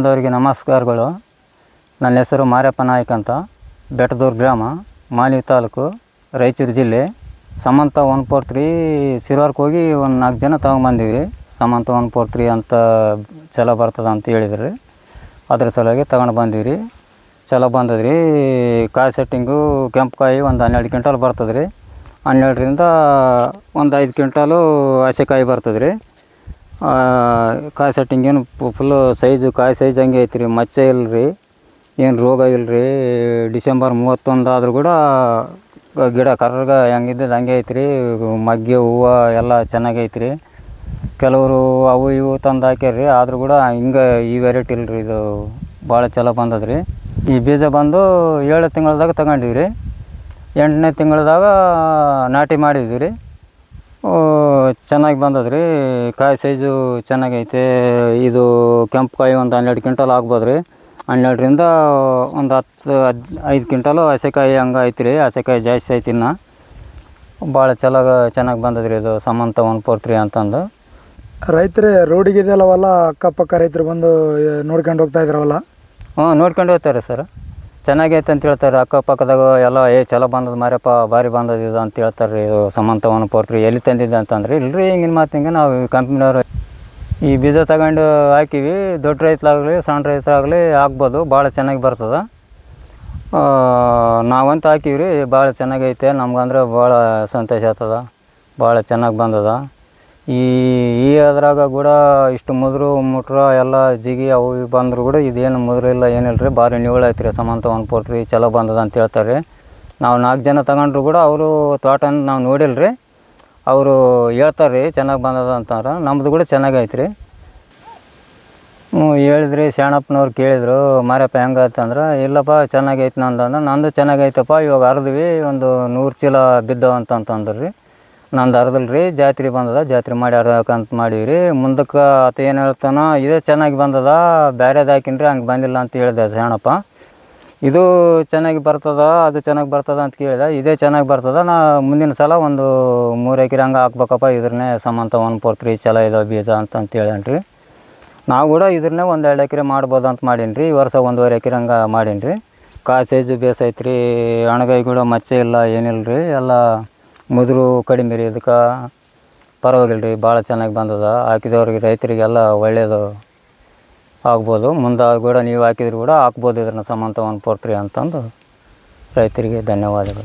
ಬಂದವರಿಗೆ ನಮಸ್ಕಾರಗಳು. ನನ್ನ ಹೆಸರು ಮಾರ್ಯಪ್ಪ ನಾಯ್ಕ ಅಂತ. ಬೆಟ್ಟದೂರು ಗ್ರಾಮ ಮಾಲಿ ತಾಲೂಕು ರಾಯಚೂರು ಜಿಲ್ಲೆ. ಸಮಂತ ಒನ್ ಫೋರ್ ತ್ರೀ ಸಿರ್ವಾರ್ಕ್ ಹೋಗಿ ಒಂದು ನಾಲ್ಕು ಜನ ತಗೊಂಬಂದಿವಿ ಸಮಂತ ಒನ್ ಫೋರ್ ತ್ರೀ ಅಂತ ಚಲೋ ಬರ್ತದೆ ಅಂತ ಹೇಳಿದ್ರು ಅದ್ರ ಸಲುವಾಗಿ ತಗೊಂಡು ಬಂದೀವಿ ರೀ. ಚಲೋ ಬಂದದ ರೀ ಕಾಯಿ ಸೆಟ್ಟಿಂಗು ಕೆಂಪು ಕಾಯಿ ಒಂದು ಹನ್ನೆರಡು ಕ್ವಿಂಟಲ್ ಬರ್ತದೆ ರೀ. ಹನ್ನೆರಡರಿಂದ ಒಂದು ಐದು ಕ್ವಿಂಟಾಲು ಹಸೆಕಾಯಿ ಬರ್ತದೆ ರೀ. ಆ, ಕಾಯಿ ಸೆಟ್ಟಿಂಗ್ ಏನು ಫುಲ್ಲು ಸೈಜು ಕಾಯಿ ಸೈಜ್ ಹಂಗೆ ಐತೆ ರೀ ಮಚ್ಚೆ ಇಲ್ಲ ರೀ ಏನು ರೋಗ ಇಲ್ಲ ರೀ ಡಿಸೆಂಬರ್ ಮೂವತ್ತೊಂದು ಆದರೂ ಕೂಡ ಗಿಡ ಕರ್ರಗ ಹೆಂಗಿದ್ದದ್ದು ಹಂಗೆ ಐತೆ ರೀ ಮಗ್ಗೆ, ಹೂವು ಎಲ್ಲ ಚೆನ್ನಾಗಿ ಐತೆ ರೀ ಕೆಲವರು ಅವು ಇವು ತಂದು ಹಾಕ್ಯಾರ ರೀ ಆದರೂ ಕೂಡ ಹಿಂಗೆ ಈ ವೆರೈಟಿ ಇಲ್ಲ ರೀ ಇದು ಭಾಳ ಚಲೋ ಬಂದದ ರೀ ಈ ಬೀಜ ಬಂದು ಏಳು ತಿಂಗಳದಾಗ ರೀ ಎಂಟನೇ ತಿಂಗಳದಾಗ ನಾಟಿ ಮಾಡಿದ್ವಿ ರೀ ಚೆನ್ನಾಗಿ ಬಂದದ ರೀ ಕಾಯಿ ಸೈಜು ಚೆನ್ನಾಗೈತೆ. ಇದು ಕೆಂಪು ಕಾಯಿ ಒಂದು ಹನ್ನೆರಡು ಕ್ವಿಂಟಲ್ ಆಗ್ಬೋದು ರೀ ಹನ್ನೆರಡರಿಂದ ಒಂದು ಹತ್ತು ಹದ್ ಐದು ಕ್ವಿಂಟಲು ಹಸೆಕಾಯಿ ಹಂಗೆ ಐತಿ ರೀ ಹಸೆಕಾಯಿ ಜಾಸ್ತಿ ಐತಿ ಇನ್ನು. ಭಾಳ ಚಲೋ ಚೆನ್ನಾಗಿ ಬಂದದ್ರಿ ರೀ ಇದು ಸಮಂತ ಒನ್ ಫೋರ್ ತ್ರೀ ಅಂತಂದು. ರೈತರೇ ರೋಡಿಗೆ ಇದೆಯಲ್ಲವಲ್ಲ ಅಕ್ಕಪಕ್ಕ ರೈತರು ಬಂದು ನೋಡ್ಕೊಂಡು ಹೋಗ್ತಾ ಇದ್ರವಲ್ಲ ಹ್ಞೂ ನೋಡ್ಕೊಂಡು ಹೋಗ್ತಾರೆ ಸರ್. ಚೆನ್ನಾಗೈತೆ ಅಂತ ಹೇಳ್ತಾರೆ. ಅಕ್ಕಪಕ್ಕದಾಗ ಎಲ್ಲ, ಏ ಚಲೋ ಬಂದದ ಮಾರಪ್ಪ, ಭಾರಿ ಬಂದದ ಇದು ಅಂತ ಹೇಳ್ತಾರೆ ರೀ ಇದು ಸಮಂತ ಒನ್ ಫೋರ್ ಎಲ್ಲಿ ತಂದಿದ್ದೆ ಅಂತಂದ್ರೆ, ಇಲ್ರಿ, ಹಿಂಗಿನ ಮಾತು ಹಿಂಗೆ ನಾವು ಕಂಪ್ನಿಯವರು ಈ ಬೀಜ ತಗೊಂಡು ಹಾಕಿವಿ. ದೊಡ್ಡ ರೈತರಾಗಲಿ ಸಣ್ಣ ರೈತರಾಗಲಿ ಹಾಕ್ಬೋದು, ಭಾಳ ಚೆನ್ನಾಗಿ ಬರ್ತದೆ. ನಾವಂತ ಹಾಕಿವಿ ರೀ ಭಾಳ ಚೆನ್ನಾಗೈತೆ. ನಮ್ಗಂದ್ರೆ ಭಾಳ ಸಂತೋಷ ಆಗ್ತದ. ಭಾಳ ಚೆನ್ನಾಗಿ ಬಂದದ. ಈ ಈ ಅದ್ರಾಗ ಕೂಡ ಇಷ್ಟು ಮುದ್ರು, ಮುಟ್ರ ಎಲ್ಲ ಜಿಗಿ ಅವು ಬಂದರೂ ಕೂಡ ಇದೇನು ಮುದ್ರ ಇಲ್ಲ ಏನಿಲ್ಲ ರೀ ಭಾರಿ ನಿವಳ ಐತೆ ರೀ ಸಮಂತ ಒನ್ ಫೋರ್ ತ್ರೀ ಚಲೋ ಬಂದದ ಅಂತ ಹೇಳ್ತಾರೆ ನಾವು ನಾಲ್ಕು ಜನ ತಗೊಂಡ್ರು ಕೂಡ ಅವರು ತೋಟ ನಾವು ನೋಡಿಲ್ಲ ರೀ ಅವರು ಹೇಳ್ತಾರೆ ರೀ ಚೆನ್ನಾಗಿ ಬಂದದ ಅಂತಾರೆ ನಮ್ಮದು ಕೂಡ ಚೆನ್ನಾಗೈತೆ ರೀ ಹ್ಞೂ, ಹೇಳಿದ್ರಿ ಶಾಣಪ್ಪನವ್ರು ಕೇಳಿದರು, ಮಾರಪ್ಪ ಹೆಂಗಾಯ್ತಂದ್ರೆ ಇಲ್ಲಪ್ಪ ಚೆನ್ನಾಗೈತೆ ನಂದು ಅಂದ್ರೆ, ನಂದು ಚೆನ್ನಾಗೈತಪ್ಪ ಇವಾಗ ಅರ್ದ್ವಿ ಒಂದು ನೂರು ಚೀಲ ಬಿದ್ದವಂತಂತಂದ್ರೆ ರೀ ನಂದು ದಾರದಲ್ಲಿ ರೀ ಜಾತ್ರೆ ಬಂದದ, ಜಾತ್ರೆ ಮಾಡಿ ಅರ್ದಕ್ಕಂತ ಮಾಡೀವಿ ರೀ ಮುಂದಕ್ಕೆ ಆತ ಏನು ಹೇಳ್ತಾನೋ, ಇದೇ ಚೆನ್ನಾಗಿ ಬಂದದ ಬೇರೆದು ಹಾಕಿನ್ರಿ, ಹಂಗೆ ಬಂದಿಲ್ಲ ಅಂತ ಹೇಳಿದೆ ಸಣ್ಣಪ್ಪ ಇದು ಚೆನ್ನಾಗಿ ಬರ್ತದ, ಅದು ಚೆನ್ನಾಗಿ ಬರ್ತದ ಅಂತ ಕೇಳಿದೆ, ಇದೇ ಚೆನ್ನಾಗಿ ಬರ್ತದ, ನಾ ಮುಂದಿನ ಸಲ ಒಂದು ಮೂರು ಎಕರೆ ಹಂಗೆ ಹಾಕ್ಬೇಕಪ್ಪ, ಇದ್ರನ್ನೇ ಸಮಂತ ಒನ್ ಫೋರ್ ತ್ರೀ ಚಲೋ ಇದಾವೆ ಬೀಜ ಅಂತ ಹೇಳೇನಿ ರೀ ನಾವು ಕೂಡ ಇದ್ರನ್ನೇ ಒಂದು ಎರಡು ಎಕರೆ ಮಾಡ್ಬೋದು ಅಂತ ಮಾಡೀನಿ ರೀ ಈ ವರ್ಷ ಒಂದೂವರೆ ಎಕರೆ ಹಂಗೆ ಮಾಡೀನಿ ರೀ ಕಾಸೇಜು ಬೇಸೈತ್ರಿ ಅಣಗಾಯಿ ಕೂಡ ಮಚ್ಚೆ ಇಲ್ಲ ಏನಿಲ್ಲ ರೀ ಎಲ್ಲ ಮುದುರು ಕಡಿಮೆ ರೀ, ಇದಕ್ಕೆ ಪರವಾಗಿಲ್ಲ ರೀ, ಭಾಳ ಚೆನ್ನಾಗಿ ಬಂದದ. ಹಾಕಿದವ್ರಿಗೆ ರೈತರಿಗೆಲ್ಲ ಒಳ್ಳೆಯದು ಆಗ್ಬೋದು. ಮುಂದೆ ಕೂಡ ನೀವು ಹಾಕಿದ್ರು ಕೂಡ ಹಾಕ್ಬೋದು ಇದನ್ನು ಸಮಂತವನ್ನು ತ್ರೀ ಅಂತಂದು ರೈತರಿಗೆ ಧನ್ಯವಾದಗಳು.